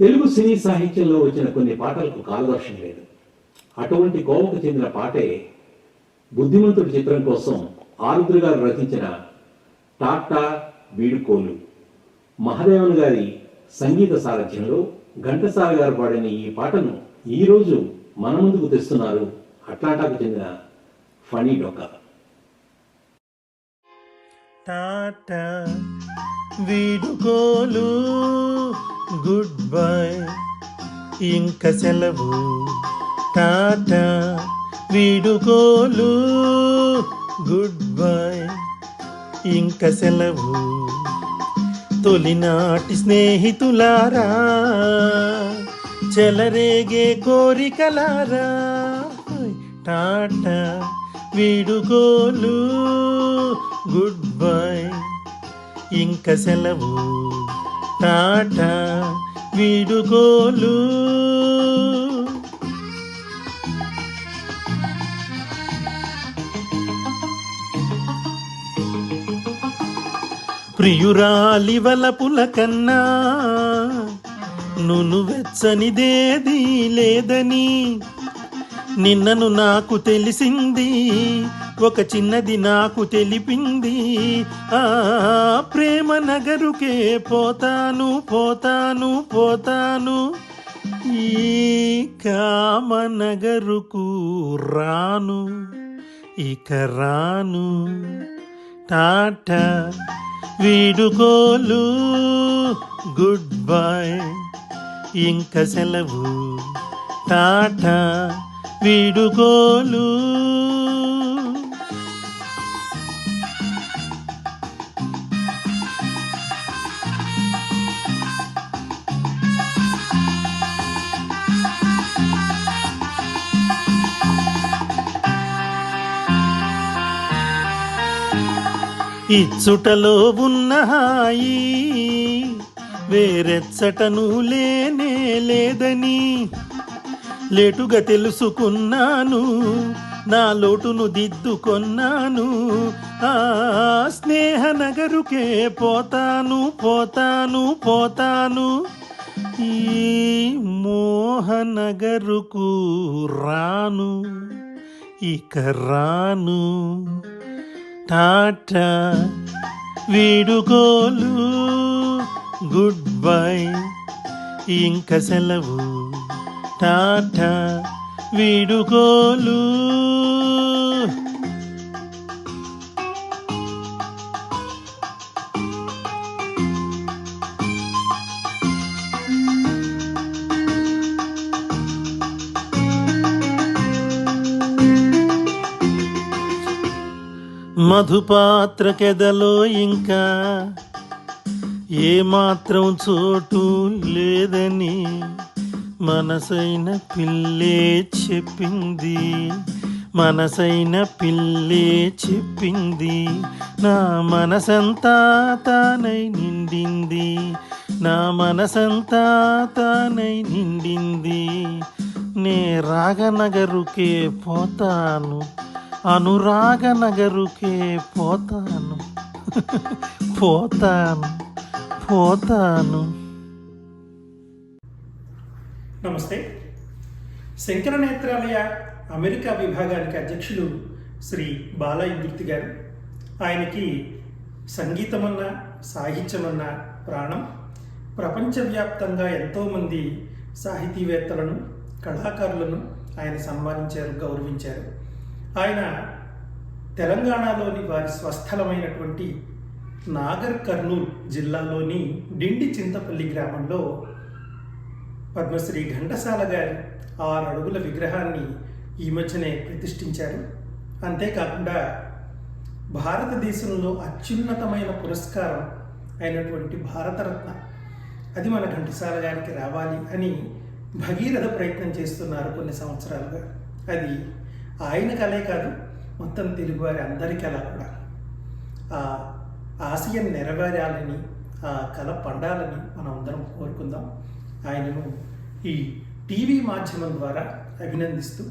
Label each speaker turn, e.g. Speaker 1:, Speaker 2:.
Speaker 1: తెలుగు సినీ సాహిత్యంలో వచ్చిన కొన్ని పాటలకు కాలదర్శం లేదు. అటువంటి కోవకు చెందిన పాటే బుద్ధిమంతుడి చిత్రం కోసం ఆరుద్ర గారు రచించిన టాటా వీడుకోలు. మహదేవన్ గారి సంగీత సారథ్యంలో ఘంటసాల గారు పాడిన ఈ పాటను ఈరోజు మన ముందుకు తెస్తున్నారు అట్లాంటాకు చెందిన ఫనీ డొక్క.
Speaker 2: టాటా వీడుకోలు గుడ్ బై ఇంక సెలవు. టాటా వీడుకోలు. గుడ్ బై ఇంక సెలవు. తొలినాటి స్నేహితులారా. చెలరేగే కోరికలారా. టాటా వీడుకోలు. గుడ్ బై ఇంక సెలవు. టాటా. వీడుకోలు. ప్రియురాలి వలపుల కన్నా నును వెచ్చనిదేది లేదని నిన్నను నాకు తెలిసింది ఒక చిన్నది నాకు తెలిపింది. ఆ ప్రేమ నగరుకే పోతాను పోతాను పోతాను. ఈ కామ నగరుకు రాను ఇక రాను. టాటా వీడుకోలు గుడ్ బై. ఇంక సెలవు టాటా. వీడుకోలు ఇచ్చుటలో ఉన్న హాయి వేరెచ్చటను లేనే లేదని లేటుగా తెలుసుకున్నాను నా లోటును దిద్దుకొన్నాను. ఆ స్నేహ నగరుకే పోతాను పోతాను పోతాను. ఈ మోహనగరుకు రాను ఇక రాను. టాటా వీడుకోలు గుడ్ బై. ఇంక సెలవు. టాటా వీడుకోలు. మధుపాత్రకెదలో ఇంకా ఏమాత్రం చోటు లేదని మనసైన పిల్లే చెప్పింది మనసైన పిల్లే చెప్పింది నా మనసంతా తానై నిండింది నా మనసంతా తానై నిండింది. నే రాగనగరుకే పోతాను అనురాగ నగరుకే పోతాను. పోతాను పోతాను.
Speaker 3: నమస్తే. శంకర నేత్రాలయ అమెరికా విభాగానికి అధ్యక్షులు శ్రీ బాలయుర్తి గారు. ఆయనకి సంగీతమన్న సాహిత్యమన్న ప్రాణం. ప్రపంచవ్యాప్తంగా ఎంతోమంది సాహితీవేత్తలను కళాకారులను ఆయన సన్మానించారు గౌరవించారు. ఆయన తెలంగాణలోని వారి స్వస్థలమైనటువంటి నాగర్ కర్నూల్ జిల్లాలోని డిండి చింతపల్లి గ్రామంలో పద్మశ్రీ ఘంటసాల గారి ఆరు అడుగుల విగ్రహాన్ని ఈ మధ్యనే ప్రతిష్ఠించారు. అంతేకాకుండా భారతదేశంలో అత్యున్నతమైన పురస్కారం అయినటువంటి భారతరత్న అది మన ఘంటసాల గారికి రావాలి అని భగీరథ ప్రయత్నం చేస్తున్నారు కొన్ని సంవత్సరాలుగా. అది ఆయన కలే కాదు మొత్తం తెలుగువారి అందరి కళ కూడా. ఆ ఆశయం నెరవేరాలని ఆ కళ పండాలని మనం అందరం కోరుకుందాం. ఆయనను ఈ టీవీ మాధ్యమం ద్వారా అభినందిస్తూ